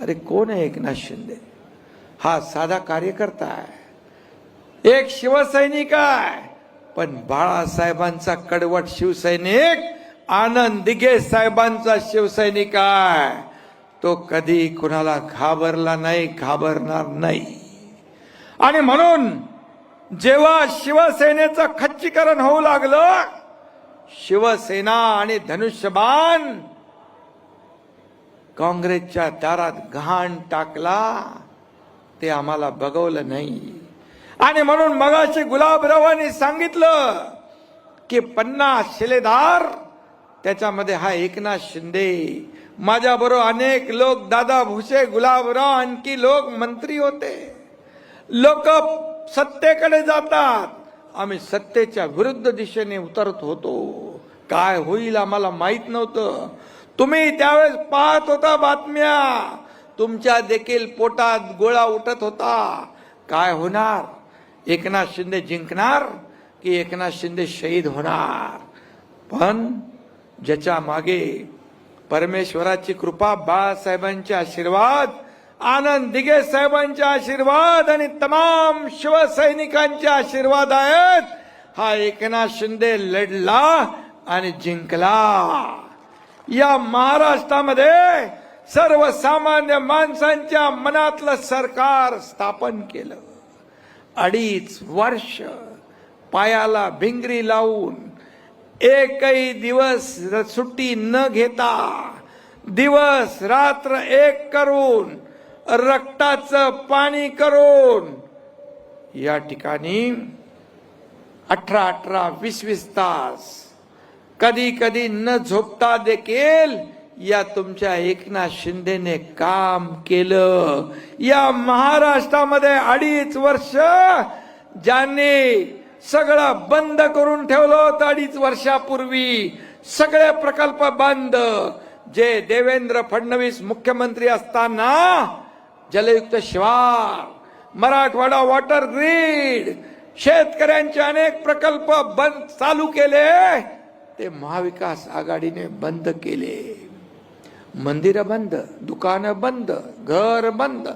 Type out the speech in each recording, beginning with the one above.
अरे कोण आहे एकनाथ शिंदे? हा साधा कार्यकर्ता आहे. एक शिवसैनिक आहे. पण बाळासाहेबांचा कडवट शिवसैनिक आनंद दिघे साहेबांचा शिवसैनिक आहे. तो कधी कुणाला घाबरला नाही घाबरणार नाही. आणि म्हणून जेव्हा शिवसेनेचं खच्चीकरण होऊ लागलं शिवसेना आणि धनुष्यबाण काँग्रेसच्या दारात घाण टाकला ते आम्हाला बघवलं नाही. आणि म्हणून मगाशी गुलाबरावांनी सांगितलं की पन्नास शिलेदार त्याच्यामध्ये हा एकनाथ शिंदे. माझ्या बरोबर अनेक लोक दादा भुसे गुलाबराव आणखी लोक मंत्री होते. लोक सत्तेकडे जातात. आम्ही सत्तेच्या विरुद्ध दिशेने उतरत होतो. काय होईल आम्हाला माहीत नव्हतं. तुम्ही त्यावेळेस पाहत होता बातम्या. तुमच्या देखील पोटात गोळा उठत होता. काय होणार? एकनाथ शिंदे जिंकणार की एकनाथ शिंदे शहीद होणार? पण ज्याच्या मागे परमेश्वराची कृपा बाळासाहेबांचे आशीर्वाद आनंद दिगे साहेबांचे आशीर्वाद आणि तमाम शिवसैनिकांचे आशीर्वाद आहेत हा एकनाथ शिंदे लढला आणि जिंकला. या महाराष्ट्रामध्ये सर्वसामान्य माणसांच्या मनातलं सरकार स्थापन केलं. अडीच वर्ष पायाला भिंगरी लावून एकही दिवस सुट्टी न घेता दिवस रात्र एक करून रक्ताचं पाणी करून या ठिकाणी अठरा अठरा वीस वीस तास कधी कधी न झोपता देखील या तुमच्या एकनाथ शिंदेने काम केलं. या महाराष्ट्रामध्ये अडीच वर्ष ज्यांनी सगळं बंद करून ठेवलं होतं अडीच वर्षापूर्वी सगळे प्रकल्प बंद. जे देवेंद्र फडणवीस मुख्यमंत्री असताना जलयुक्त शिवार मराठवाडा वॉटर ग्रीड शेतकऱ्यांचे अनेक प्रकल्प बंद चालू केले. ते महाविकास आघाडीने बंद केले. मंदिर बंद दुकानं बंद घर बंद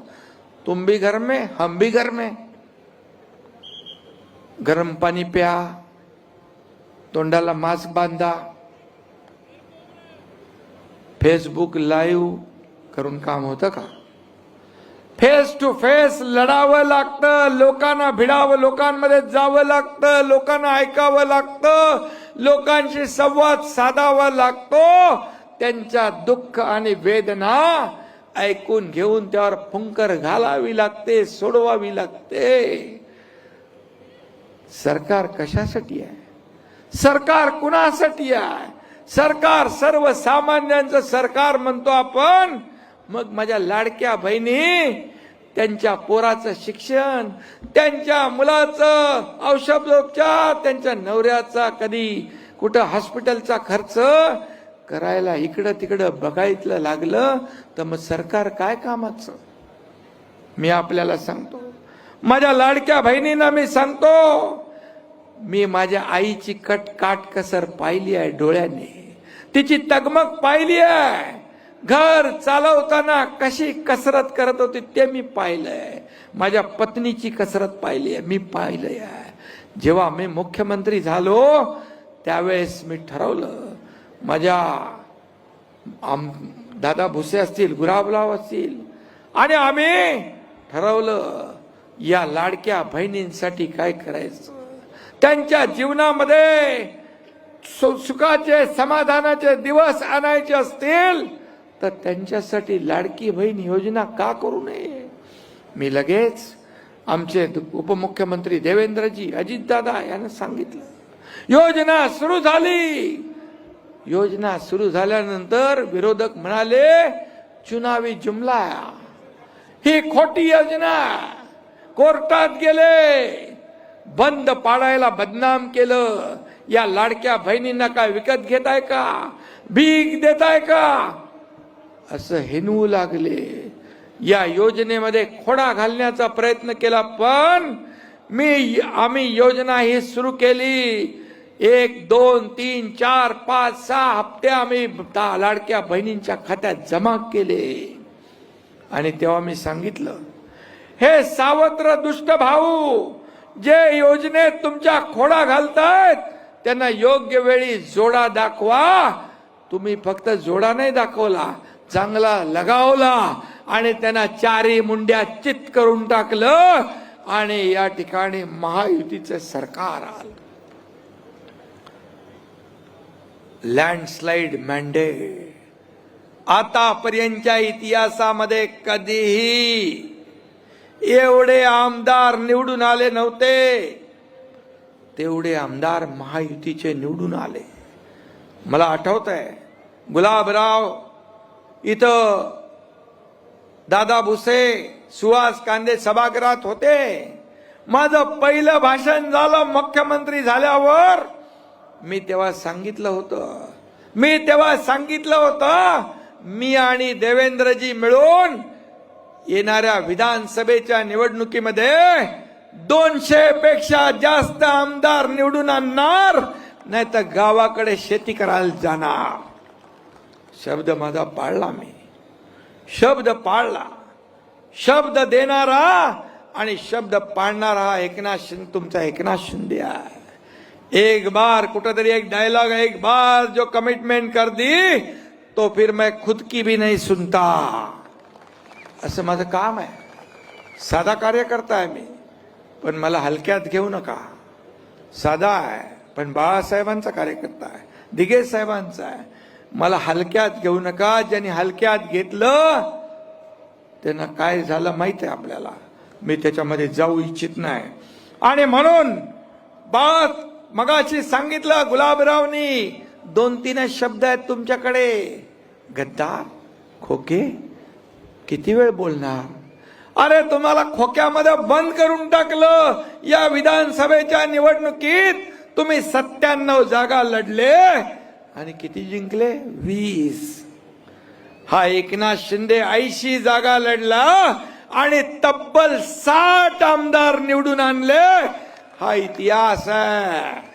तुम भी घर में हम भी घर में. गरम पाणी प्या तोंडाला मास्क बांधा. फेसबुक लाईव्ह करून काम होतं का? फेस टू फेस लढावं लागतं लोकांना भिडावं लोकांमध्ये जावं लागतं लोकांना ऐकावं लागतं. लोकांशी संवाद साधावा लागतो त्यांच्या दुःख आणि वेदना ऐकून घेऊन त्यावर फुंकर घालावी लागते सोडवावी लागते. सरकार कशासाठी आहे? सरकार कुणासाठी आहे? सरकार सर्वसामान्यांचं सरकार म्हणतो आपण. मग माझ्या लाडक्या बहिणी त्यांच्या पोराचं शिक्षण त्यांच्या मुलाचं औषधोपचार त्यांच्या नवऱ्याचा कधी कुठं हॉस्पिटलचा खर्च करायला इकडं तिकडं बघायला लागलं तर मग सरकार काय कामाचं? मी आपल्याला सांगतो. माझ्या लाडक्या बहिणींना मी सांगतो मी माझ्या आईची कट काटकसर पाहिली आहे डोळ्याने. तिची तगमग पाहिली आहे. घर चालवताना कशी कसरत करत होती ते मी पाहिलंय. माझ्या पत्नीची कसरत पाहिली आहे मी पाहिलंय. जेव्हा मी मुख्यमंत्री झालो त्यावेळेस मी ठरवलं माझ्या आम दादा भुसे असतील गुराबराव असतील आणि आम्ही ठरवलं या लाडक्या बहिणींसाठी काय करायचं? त्यांच्या जीवनामध्ये सुखाचे समाधानाचे दिवस आणायचे असतील तर त्यांच्यासाठी लाडकी बहीण योजना का करू नये? मी लगेच आमचे उपमुख्यमंत्री देवेंद्रजी अजितदादा यांना सांगितलं. योजना सुरू झाली. योजना सुरू झाल्यानंतर विरोधक म्हणाले चुनावी जुमला. ही खोटी योजना. कोर्टात गेले. बंद पाडायला बदनाम केलं. या लाडक्या बहिणींना काय विकत घेताय का? भीक देताय का? असं हेनवू लागले. या योजनेमध्ये खोडा घालण्याचा प्रयत्न केला पण मी आम्ही योजना ही सुरू केली. एक दोन तीन चार पाच सहा हप्ते आम्ही लाडक्या बहिणींच्या खात्यात जमा केले. आणि तेव्हा मी सांगितलं हे सावत्र दुष्ट भाऊ जे योजनेत तुमच्या खोडा घालतायत त्यांना योग्य वेळी जोडा दाखवा. तुम्ही फक्त जोडा नाही दाखवला चांगला लगावला आणि त्यांना चारी मुंड्या चित करून टाकलं आणि या ठिकाणी महायुतीचं सरकार आलं. लँडस्लाइड मॅन्डेट आतापर्यंतच्या इतिहासामध्ये कधीही एवढे आमदार निवडून आले नव्हते. तेवढे आमदार महायुतीचे निवडून आले. मला आठवत आहे गुलाबराव इथं दादा भुसे सुहास कांदे सभागृहात होते. माझं पहिलं भाषण झालं मुख्यमंत्री झाल्यावर मी तेव्हा सांगितलं होतं. मी तेव्हा सांगितलं होतं मी आणि देवेंद्रजी मिळून येणाऱ्या विधानसभेच्या निवडणुकीमध्ये दोनशे पेक्षा जास्त आमदार निवडून आणणार नाही तर गावाकडे शेती करायला जाणार. शब्द माझा पाळला मी. शब्द पाळला. शब्द देणारा आणि शब्द पाळणारा हा एकनाथ शिंदे तुमचा एकनाथ शिंदे आहे. एक बार कुठेतरी एक डायलॉग एक बार जो कमिटमेंट कर दी तो फिर मैं खुद की भी नहीं सुनता. असं माझं काम आहे. साधा कार्यकर्ता आहे मी. पण मला हलक्यात घेऊ नका. साधा आहे पण बाळासाहेबांचा कार्यकर्ता आहे. दिगेश साहेबांचा आहे. मला हलक्यात घेऊ नका. ज्यांनी हलक्यात घेतलं त्यांना काय झालं माहीत आहे आपल्याला? मी त्याच्यामध्ये जाऊ इच्छित नाही. आणि म्हणून बाळ मगाशी सांगितलं गुलाबरावनी दोन तीनच शब्द आहेत तुमच्याकडे. गद्दार खोके किती वेळ बोलणार? अरे तुम्हाला खोक्यामध्ये बंद करून टाकलं. या विधानसभेच्या निवडणुकीत तुम्ही सत्त्याण्णव जागा लढले. आणि किती जिंकले? वीस. हा एकनाथ शिंदे ऐंशी जागा लढला आणि तब्बल साठ आमदार निवडून आणले. हा इतिहास आहे.